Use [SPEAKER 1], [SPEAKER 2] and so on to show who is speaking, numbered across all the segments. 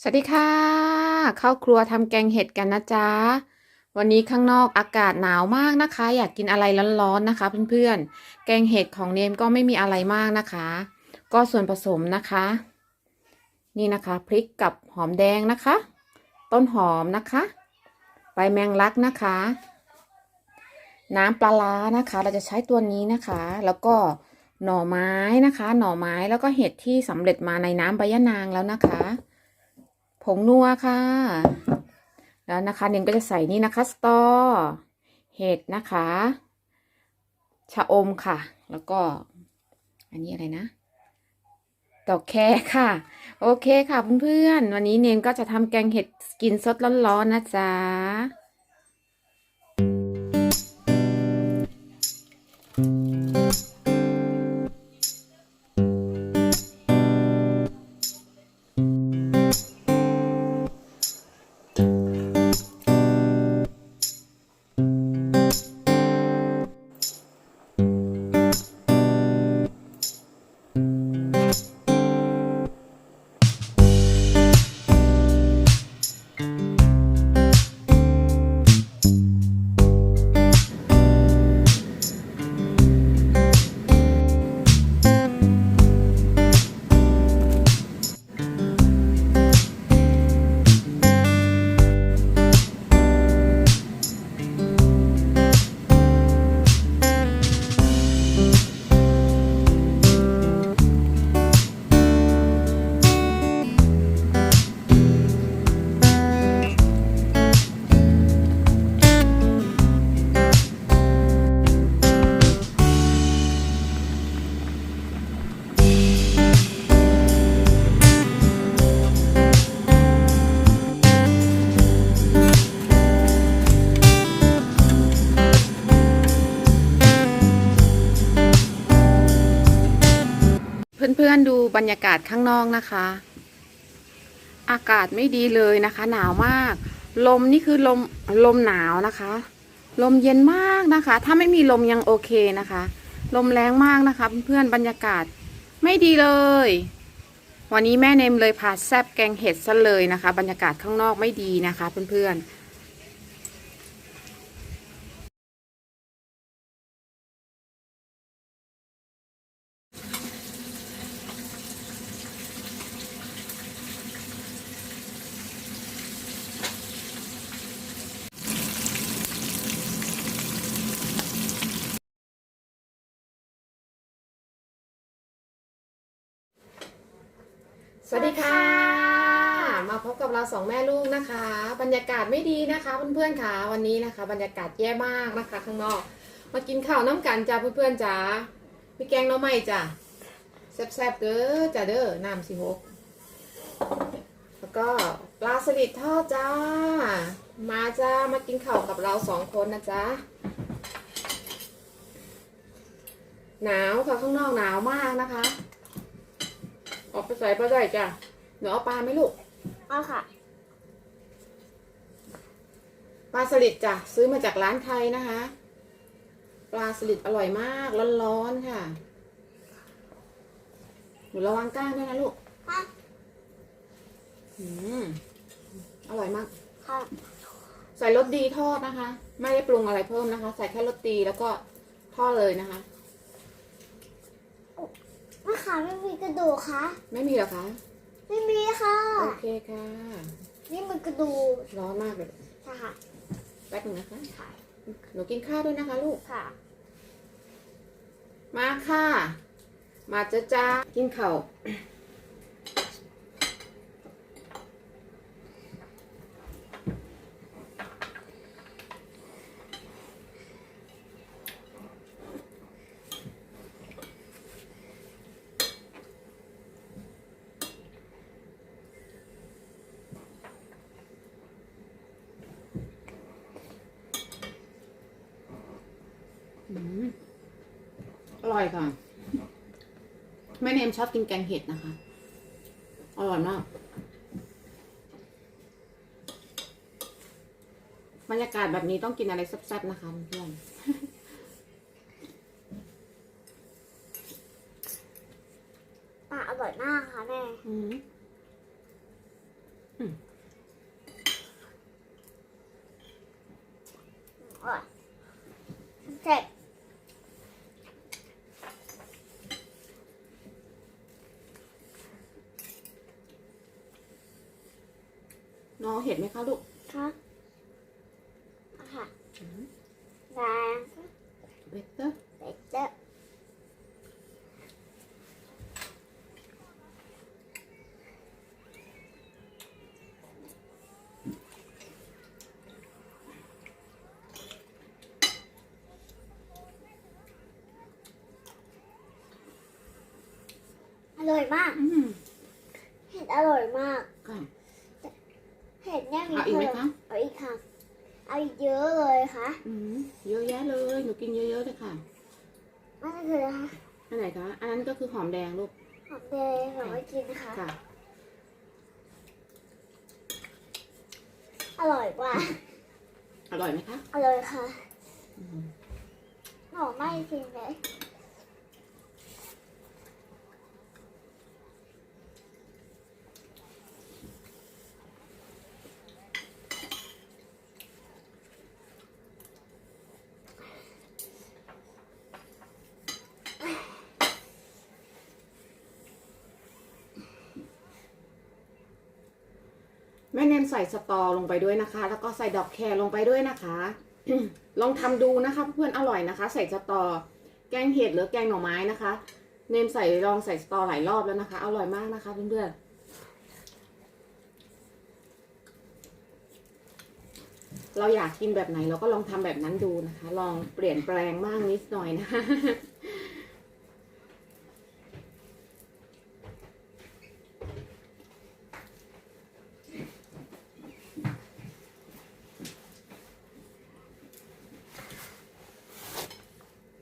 [SPEAKER 1] สวัสดีค่ะ เข้าครัวทำแกงเห็ดกันนะจ๊ะ วันนี้ข้างนอกอากาศหนาวมากนะคะ อยากกินอะไรร้อนๆนะคะ เพื่อนๆ แกงเห็ดของเนมก็ไม่มีอะไรมากนะคะ ก็ส่วนผสมนะคะ นี่นะคะพริกกับหอมแดงนะคะ ต้นหอมนะคะ ใบแมงลักนะคะ น้ำปลาร้านะคะ เราจะใช้ตัวนี้นะคะ แล้วก็หน่อไม้นะคะ หน่อไม้แล้วก็เห็ดที่สำเร็จมาในน้ำใบยะนางแล้วนะคะ ผงนัวค่ะ แล้วนะคะเนมก็จะใส่นี่นะคะ สตอ เห็ดนะคะ ชะอมค่ะ แล้วก็ อันนี้อะไรนะดอกแครค่ะ โอเคค่ะเพื่อนๆ วันนี้เนมก็จะทำแกงเห็ดกินสดร้อนๆนะจ๊ะ พื่อนๆดูบรรยากาศข้างนอกนะคะ อากาศไม่ดีเลยนะคะ หนาวมาก ลมนี่คือลมลมหนาวนะคะ ลมเย็นมากนะคะ ถ้าไม่มีลมยังโอเคนะคะ ลมแรงมากนะคะเพื่อนๆบรรยากาศไม่ดีเลย วันนี้แม่เนมเลยพาแซบแกงเห็ดซะเลยนะคะ บรรยากาศข้างนอกไม่ดีนะคะ เพื่อนๆ สวัสดีค่ะ มาพบกับเราสองแม่ลูกนะคะ บรรยากาศไม่ดีนะคะเพื่อนๆค่ะวันนี้นะคะ บรรยากาศแย่มากนะคะ ข้างนอก มากินข้าวน้ำกันจ้าเพื่อนๆจ้ามีแกงหน้อไม้จ้าแซ่บๆเด้อจ้าเด้อน้ำสิหกแล้วก็ปลาสลิดทอดจ้า มาจ้ามากินข้าวกับเราสองคนนะจ๊ะหนาวค่ะข้างนอกหนาวมากนะคะ ออกไปใส่ปลาได้จ้ะหนูเอาปลาไหมลูก
[SPEAKER 2] เอาค่ะ
[SPEAKER 1] ปลาสลิดจ้ะซื้อมาจากร้านไทยนะคะ ปลาสลิดอร่อยมากร้อนๆค่ะ หนูระวังก้างด้วยนะลูก
[SPEAKER 2] ค่ะ
[SPEAKER 1] อืมอร่อยมาก
[SPEAKER 2] ค่ะ
[SPEAKER 1] ใส่รสดีทอดนะคะ ไม่ได้ปรุงอะไรเพิ่มนะคะ ใส่แค่รสดีแล้วก็ทอดเลยนะคะ
[SPEAKER 2] มะขามไม่มีกระดูกค่ะ
[SPEAKER 1] ไม่มีเหรอคะ
[SPEAKER 2] ไม่มีค่ะ
[SPEAKER 1] โอเคค่ะ
[SPEAKER 2] นี่มันกระดูก
[SPEAKER 1] ร้อนมากเลย
[SPEAKER 2] ค่ะ
[SPEAKER 1] แป๊บหนึงนะคะ
[SPEAKER 2] ค่ะ
[SPEAKER 1] หนูกินข้าวด้วยนะคะลูก
[SPEAKER 2] ค่ะ
[SPEAKER 1] มาค่ะ มาจ้าจ้ากินข้าว อืมอ ร่อยค่ะ แม่เนมชอบกินแกงเห็ดนะคะ อร่อยมาก บรรยากาศแบบนี้ต้องกินอะไรแซ่บๆนะคะเพื่อน
[SPEAKER 2] ปลาอร่อยมากค่ะแม่
[SPEAKER 1] อืม น้องเห็ดไหมคะลูก
[SPEAKER 2] คะอะค่ะ
[SPEAKER 1] อืม
[SPEAKER 2] แดง
[SPEAKER 1] เบเตอร์
[SPEAKER 2] เด็กเด็กอร่อยมาก
[SPEAKER 1] อืม
[SPEAKER 2] เห็ดอร่อยมาก
[SPEAKER 1] ค่ะ
[SPEAKER 2] เห็ดเนี่ยมี
[SPEAKER 1] เอาอีกไหมคะ
[SPEAKER 2] เอาอีกค่ะ เอาอีกเยอะเลยค่ะ
[SPEAKER 1] อืมเยอะแยะเลย หนูกินเยอะๆเลยค่ะ
[SPEAKER 2] นั่นก็คืออะไรคะ
[SPEAKER 1] อันไหนคะ อันนั้นก็คือหอมแดงลูก
[SPEAKER 2] หอมแดงหอมไม่กินนะคะ
[SPEAKER 1] ค่ะ
[SPEAKER 2] อร่อยกว่า
[SPEAKER 1] อร่อยไหมคะ
[SPEAKER 2] อร่อยค่ะ
[SPEAKER 1] อืม
[SPEAKER 2] หอมไม่กินเลย
[SPEAKER 1] นใส่สตอลงไปด้วยนะคะ แล้วก็ใส่ดอกแครลงไปด้วยนะคะ ลองทำดูนะคะเพื่อนอร่อยนะคะ ใส่สตอ แกงเห็ดหรือแกงหน่อไม้นะคะ เนมใส่ลองใส่สตอหลายรอบแล้วนะคะ อร่อยมากนะคะเพื่อนๆเราอยากกินแบบไหนเราก็ลองทำแบบนั้นดูนะคะ ลองเปลี่ยนแปลงบ้างนิดหน่อยนะคะ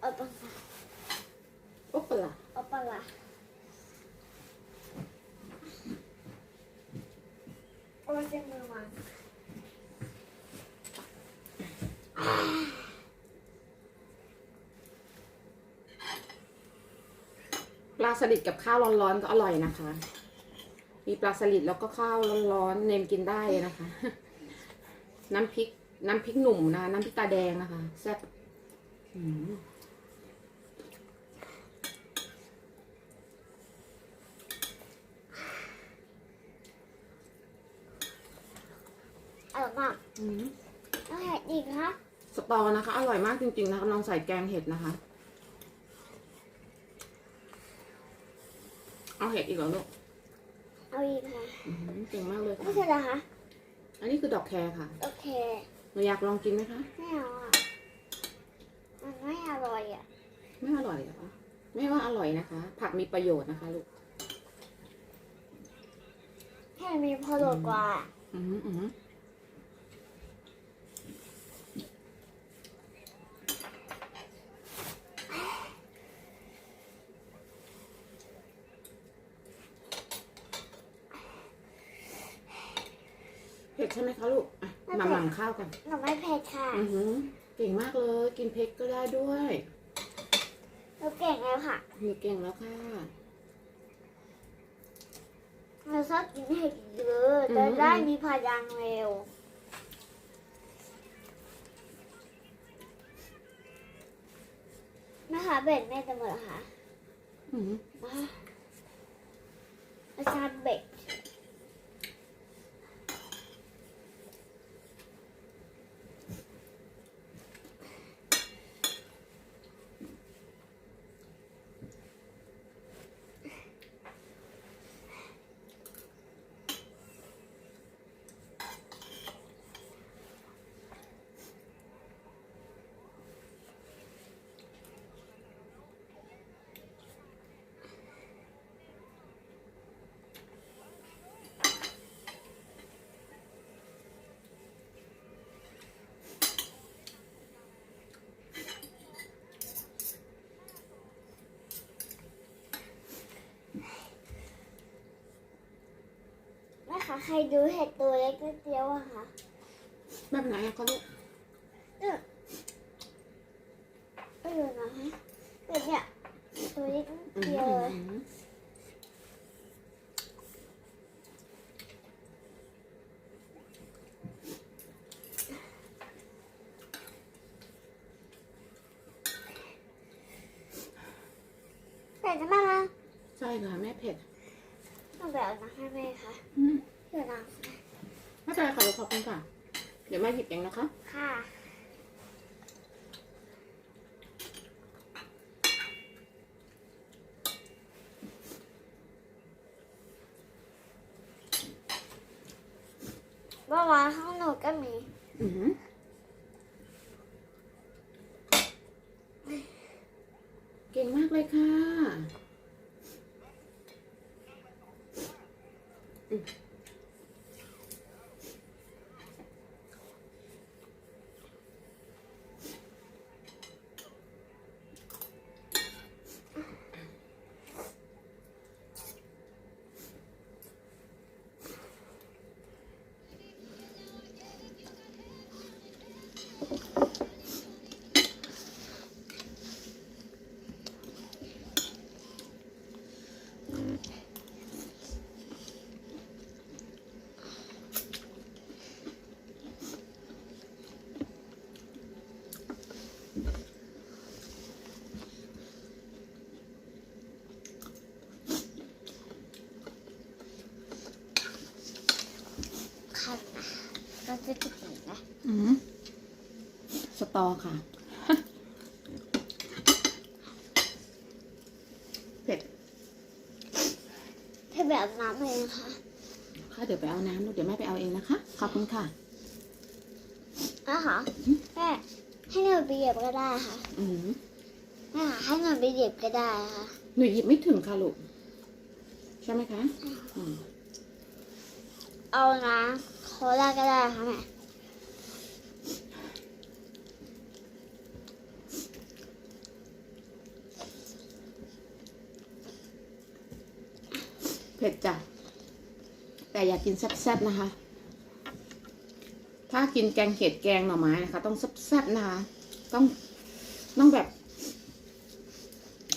[SPEAKER 2] เอาปลา
[SPEAKER 1] โอ๊ปะล่ะ
[SPEAKER 2] เอาปลาละ ปเส้นมือวาง
[SPEAKER 1] ปลาสลิดกับข้าวร้อนๆก็อร่อยนะคะ มีปลาสลิดแล้วก็ข้าวร้อนๆเนมกินได้นะคะ น้ำพริก น้ำพริกหนุ่มนะคะน้ำพริกตาแดงนะคะแซ่บ อืม
[SPEAKER 2] อร่อยมาก
[SPEAKER 1] อืม
[SPEAKER 2] แล้วเห็ดอีกคะ
[SPEAKER 1] สตอนะคะ อร่อยมากจริงๆนะคะลองใส่แกงเห็ดนะคะ เอาเห็ดอีกเหรอลูก
[SPEAKER 2] เอาอีกค่ะ
[SPEAKER 1] อืมเก่งมากเลย
[SPEAKER 2] ไม่
[SPEAKER 1] ค่ะ
[SPEAKER 2] ใช่เหรอคะ
[SPEAKER 1] อันนี้คือดอกแครค่ะ
[SPEAKER 2] โอเค
[SPEAKER 1] หนูอยากลองกินไหมคะ
[SPEAKER 2] ไม่เอาอะมันไม่อร่อยอะ
[SPEAKER 1] ไม่อร่อยเหรอไม่ว่าอร่อยนะคะ ผักมีประโยชน์นะคะลูก
[SPEAKER 2] แค่มีพอโหลดกว่า
[SPEAKER 1] อืมอืม ใช่ไหมคะลูกอะมาหมั่งข้าวกัน
[SPEAKER 2] หนูไม่เผ็ดค่ะ
[SPEAKER 1] อือหือเก่งมากเลย กินเผ็ดก็ได้ด้วย
[SPEAKER 2] หนูเก่งแล้วค่ะ
[SPEAKER 1] หนูเก่งแล้วค่ะ
[SPEAKER 2] หนูชอบกินเห็ดเยอะจะได้มีพลังเร็วนะคะเบ็ดแม่จะหมดแล้วค่ะ
[SPEAKER 1] อือหือ
[SPEAKER 2] มา คะใครดูเห็ดตัวเล็กนิดเดียวอะค่ะ
[SPEAKER 1] แบบไหนอะคะลูก
[SPEAKER 2] ก็ดูนะคะแบบเนี้ยตัวเล็กนิด
[SPEAKER 1] อือ
[SPEAKER 2] เดี
[SPEAKER 1] หื
[SPEAKER 2] ยว
[SPEAKER 1] อ
[SPEAKER 2] เลย
[SPEAKER 1] อือหือ
[SPEAKER 2] แต่จะมา
[SPEAKER 1] ใช่ค่ะแม่เผ็ด
[SPEAKER 2] ต้องแบบเอาน้ำให้แม่ค่ะ
[SPEAKER 1] อืม
[SPEAKER 2] เดี๋ยวน้
[SPEAKER 1] ไม่เป็นไรค่ะลูกขอบคุณค่ะ เดี๋ยวแม่หยิบเองนะคะ
[SPEAKER 2] ค่ะเมื่อวานข้างหนูก็มี
[SPEAKER 1] อือหือเก่งมากเลยค่ะอืม
[SPEAKER 2] คันนะ ก็จะติดนะ
[SPEAKER 1] อือหือสตอค่ะ เผ็ด
[SPEAKER 2] ถ้าแบบน้ำเลยนะคะ
[SPEAKER 1] ค่ะเดี๋ยวไปเอาน้ำลูกเดี๋ยวแม่ไปเอาเองนะคะ ขอบคุณค่ะ
[SPEAKER 2] นะคะแม่ให้หนูไปเหยียบก็ได้ค่ะ
[SPEAKER 1] อือหือ
[SPEAKER 2] แม่ค่ะให้หนูไปเหยียบก็ได้ค่ะ
[SPEAKER 1] หนูหยิบไม่ถึงค่ะลูกใช่ไหมคะอืม
[SPEAKER 2] เอานะ โคลาก็ได้ค่ะแม่
[SPEAKER 1] เผ็ดจ้ะ แต่อยากกินแซ่บๆนะคะ ถ้ากินแกงเห็ดแกงหน่อไม้นะคะ ต้องแซ่บๆนะคะ ต้องต้องแบบ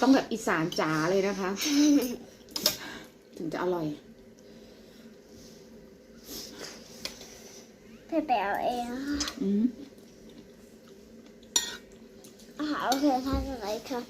[SPEAKER 1] ต้องแบบอีสานจ๋าเลยนะคะ ถึงจะอร่อย
[SPEAKER 2] ไปไปเอาเองนะคะ
[SPEAKER 1] อืม
[SPEAKER 2] อาหารโอเคท่านอะไรค่ะ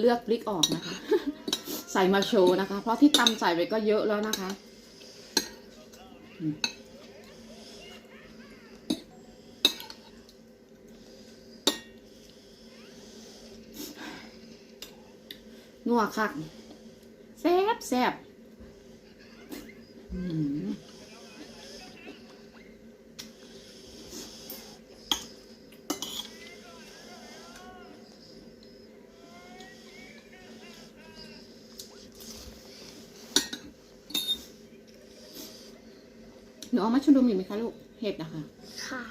[SPEAKER 1] เลือกพริกออกนะคะ ใส่มาโชว์นะคะ เพราะที่ตำใส่ไปก็เยอะแล้วนะคะนัวคักแซ่บแซ่บอืม นูเอามาชุมนุมอีกไหมคะลูก เห็ดนะคะ
[SPEAKER 2] ค่ะ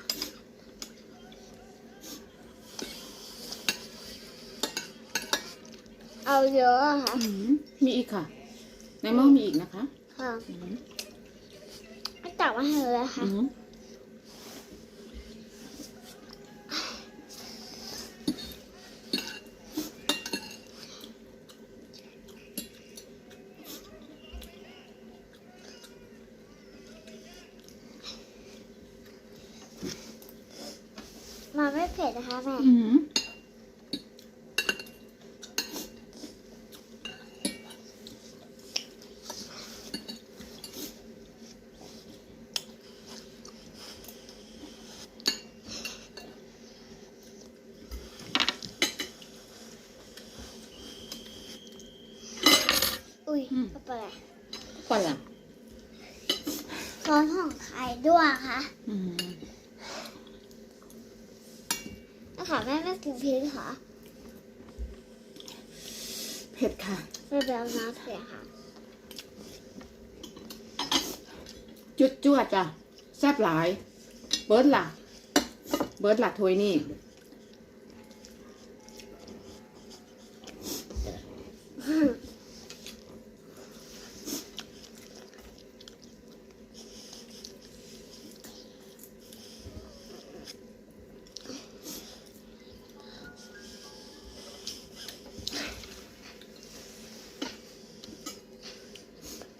[SPEAKER 2] เอาเยอะอะค่ะ
[SPEAKER 1] อืมมีอีกค่ะ ในหม้อมีอีกนะคะ
[SPEAKER 2] ค่ะ
[SPEAKER 1] อืม
[SPEAKER 2] ไม่ตักมาให้เลยค่ะ
[SPEAKER 1] อืม
[SPEAKER 2] มันไม่เผ็ดนะคะแม่
[SPEAKER 1] อืม
[SPEAKER 2] อุ้ ยก็เปิด
[SPEAKER 1] ก่อนล่ะ
[SPEAKER 2] ซอสของไข่ด้วยค่ะ
[SPEAKER 1] อืม
[SPEAKER 2] นะคะแม่ไม่กินพริกค่ะ
[SPEAKER 1] เผ็ดค่ะ
[SPEAKER 2] ไม่เป็นน้ำเผ็ดค่ะ
[SPEAKER 1] จุดจวดจ้ะแซ่บหลาย เบิร์ดล่ะ เบิร์ดล่ะถ้วยนี่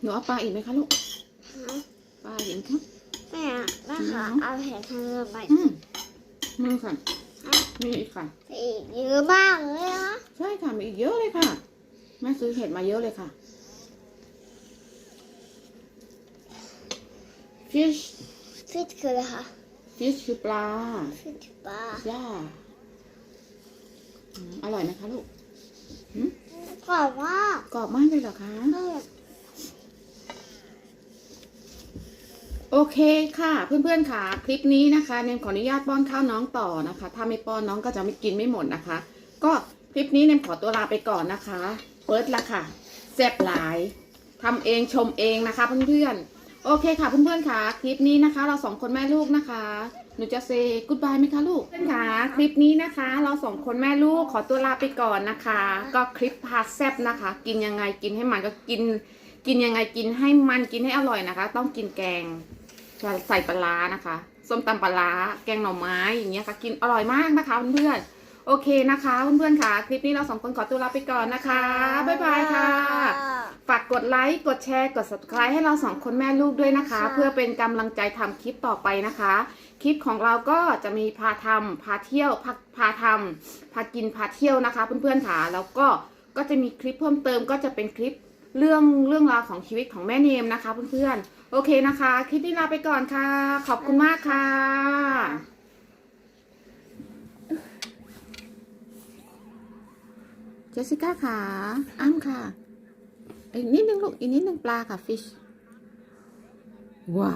[SPEAKER 1] นูเอาปลาอีกไหมคะลูกปลาอีกไหมคะ
[SPEAKER 2] แม่อะแม่ค่ะเอาแผงทางเรือไป
[SPEAKER 1] อืมมือค่ะมีอีกค่ะ
[SPEAKER 2] อีกเยอะมากเลยนะ
[SPEAKER 1] ใช่ค่ะมีอีกเยอะเลยค่ะแม่ซื้อเห็ดมาเยอะเลยค่ะ fish
[SPEAKER 2] ฟิตคืออะไรคะ
[SPEAKER 1] fish คือปลา
[SPEAKER 2] ฟิตปลา
[SPEAKER 1] ย่าอืมอร่อยไหมคะลูก
[SPEAKER 2] กรอบมาก
[SPEAKER 1] กรอบมากเลยเหรอคะ โอเคค่ะ เพื่อนๆค่ะ คลิปนี้นะคะเนมขออนุญาตป้อนข้าวน้องต่อนะคะ ถ้าไม่ป้อนน้องก็จะไม่กินไม่หมดนะคะ ก็คลิปนี้เนมขอตัวลาไปก่อนนะคะเปิดละค่ะแซ่บหลายทำเองชมเองนะคะ เพื่อนๆโอเคค่ะเพื่อนๆค่ะ คลิปนี้นะคะ เราสองคนแม่ลูกนะคะหนูจะเซกูดบายไหมคะลูกเพื่อนค่ะคลิปนี้นะคะ เราสองคนแม่ลูกขอตัวลาไปก่อนนะคะ ก็คลิปพาแซ่บนะคะ กินยังไงกินให้มันก็กิน กินยังไงกินให้มันกินให้อร่อยนะคะ ต้องกินแกง ใส่ปลาร้านะคะ ส้มตำปลาร้าแกงหน่อไม้อย่างเงี้ยค่ะ กินอร่อยมากนะคะเพื่อนๆ โอเคนะคะเพื่อนๆค่ะ คลิปนี้เราสองคนขอตัวลาไปก่อนนะคะ บ๊ายบายค่ะ ฝากกดไลค์ กดแชร์ กด subscribe ให้เราสองคนแม่ลูกด้วยนะคะ
[SPEAKER 2] ค่ะ
[SPEAKER 1] เพื่อเป็นกำลังใจทำคลิปต่อไปนะคะ คลิปของเราก็จะมีพาทำพาเที่ยว พาพาทำพากิน พาเที่ยวนะคะ เพื่อนๆค่ะ แล้วก็ก็จะมีคลิปเพิ่มเติมก็จะเป็นคลิปเรื่องเรื่องราวของชีวิตของแม่เนมนะคะ เพื่อนๆ โอเคนะคะ คลิปนี้ลาไปก่อนค่ะ ขอบคุณมากค่ะ เจสสิก้าค่ะอ้มค่ะ อีกนิดนึงลูก อีกนิดนึงปลาค่ะ ฟิช ว้า